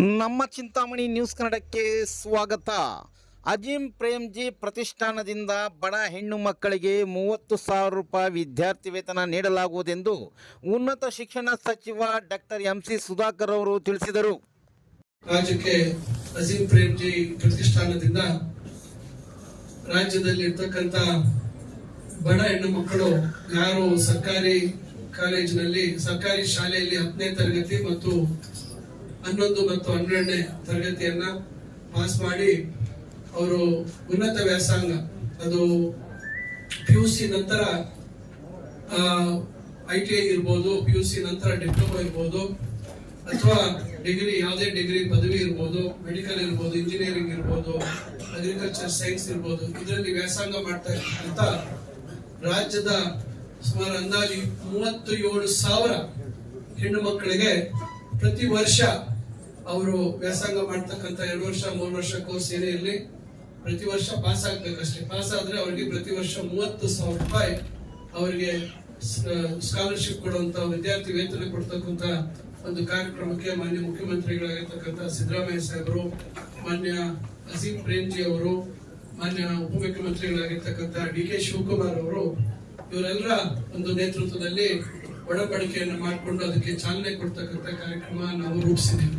ನಮ್ಮ ಚಿಂತಾಮಣಿ ನ್ಯೂಸ್ ಕನ್ನಡಕ್ಕೆ ಸ್ವಾಗತ. ಅಜೀಂ ಪ್ರೇಮ್ಜಿ ಪ್ರತಿಷ್ಠಾನದಿಂದ ಬಡ ಹೆಣ್ಣು ಮಕ್ಕಳಿಗೆ ಮೂವತ್ತು ಸಾವಿರ ರೂಪಾಯಿ ವಿದ್ಯಾರ್ಥಿ ವೇತನ ನೀಡಲಾಗುವುದೆಂದು ಉನ್ನತ ಶಿಕ್ಷಣ ಸಚಿವ ಡಾಕ್ಟರ್ ಎಂ ಸಿ ಸುಧಾಕರ್ ಅವರು ತಿಳಿಸಿದರು. ರಾಜ್ಯಕ್ಕೆ ಅಜೀಂ ಪ್ರೇಮ್ಜಿ ಪ್ರತಿಷ್ಠಾನದಿಂದ ರಾಜ್ಯದಲ್ಲಿ ಇರ್ತಕ್ಕಂತ ಬಡ ಹೆಣ್ಣು ಮಕ್ಕಳು ಯಾರು ಸರ್ಕಾರಿ ಕಾಲೇಜಿನಲ್ಲಿ, ಸರ್ಕಾರಿ ಶಾಲೆಯಲ್ಲಿ ಹತ್ತನೇ ತರಗತಿ ಮತ್ತು ಹನ್ನೊಂದು ಮತ್ತು ಹನ್ನೆರಡನೇ ತರಗತಿಯನ್ನ ಪಾಸ್ ಮಾಡಿ ಅವರು ಉನ್ನತ ವ್ಯಾಸಂಗ, ಅದು ಪಿ ಯು ಸಿ ನಂತರ ಐ ಟಿ ಐ ಇರ್ಬೋದು ಪಿ ಯು ಸಿ ನಂತರ ಡಿಪ್ಲೊಮಾ ಇರ್ಬೋದು, ಅಥವಾ ಡಿಗ್ರಿ ಯಾವುದೇ ಡಿಗ್ರಿ ಪದವಿ ಇರ್ಬೋದು ಮೆಡಿಕಲ್ ಇರ್ಬೋದು ಇಂಜಿನಿಯರಿಂಗ್ ಇರ್ಬೋದು ಅಗ್ರಿಕಲ್ಚರ್ ಸೈನ್ಸ್ ಇರ್ಬೋದು, ಇದರಲ್ಲಿ ವ್ಯಾಸಂಗ ಮಾಡ್ತಾ ಇರ್ತಕ್ಕಂಥ ರಾಜ್ಯದ ಸುಮಾರು ಅಂದಾಜು ಮೂವತ್ತು ಏಳು ಸಾವಿರ ಹೆಣ್ಣು ಮಕ್ಕಳಿಗೆ ಪ್ರತಿ ವರ್ಷ ಅವರು ವ್ಯಾಸಂಗ ಮಾಡ್ತಕ್ಕಂಥ ಎರಡು ವರ್ಷ, ಮೂರು ವರ್ಷ ಕೋರ್ಸ್ ಏನೇ ಇರಲಿ ಪ್ರತಿ ವರ್ಷ ಪಾಸ್ ಆಗ್ಬೇಕಷ್ಟೇ. ಪಾಸ್ ಆದ್ರೆ ಅವರಿಗೆ ಪ್ರತಿ ವರ್ಷ ಮೂವತ್ತು ಸಾವಿರ ರೂಪಾಯಿ ಅವರಿಗೆ ಸ್ಕಾಲರ್ಶಿಪ್ ಕೊಡುವಂತ ವಿದ್ಯಾರ್ಥಿ ವೇತನ ಕೊಡ್ತಕ್ಕಂತ ಒಂದು ಕಾರ್ಯಕ್ರಮಕ್ಕೆ ಮಾನ್ಯ ಮುಖ್ಯಮಂತ್ರಿಗಳಾಗಿರ್ತಕ್ಕಂಥ ಸಿದ್ದರಾಮಯ್ಯ ಸಾಹೇಬರು, ಮಾನ್ಯ ಅಸೀಂ ಪ್ರೇಮ್ಜಿ ಅವರು, ಮಾನ್ಯ ಉಪಮುಖ್ಯಮಂತ್ರಿಗಳಾಗಿರ್ತಕ್ಕಂಥ ಡಿ ಕೆ ಶಿವಕುಮಾರ್ ಅವರು ಇವರೆಲ್ಲರ ಒಂದು ನೇತೃತ್ವದಲ್ಲಿ ಒಡಂಬಡಿಕೆಯನ್ನು ಮಾಡಿಕೊಂಡು ಅದಕ್ಕೆ ಚಾಲನೆ ಕೊಡ್ತಕ್ಕಂಥ ಕಾರ್ಯಕ್ರಮ ನಾವು ರೂಪಿಸಿದ್ದೀವಿ.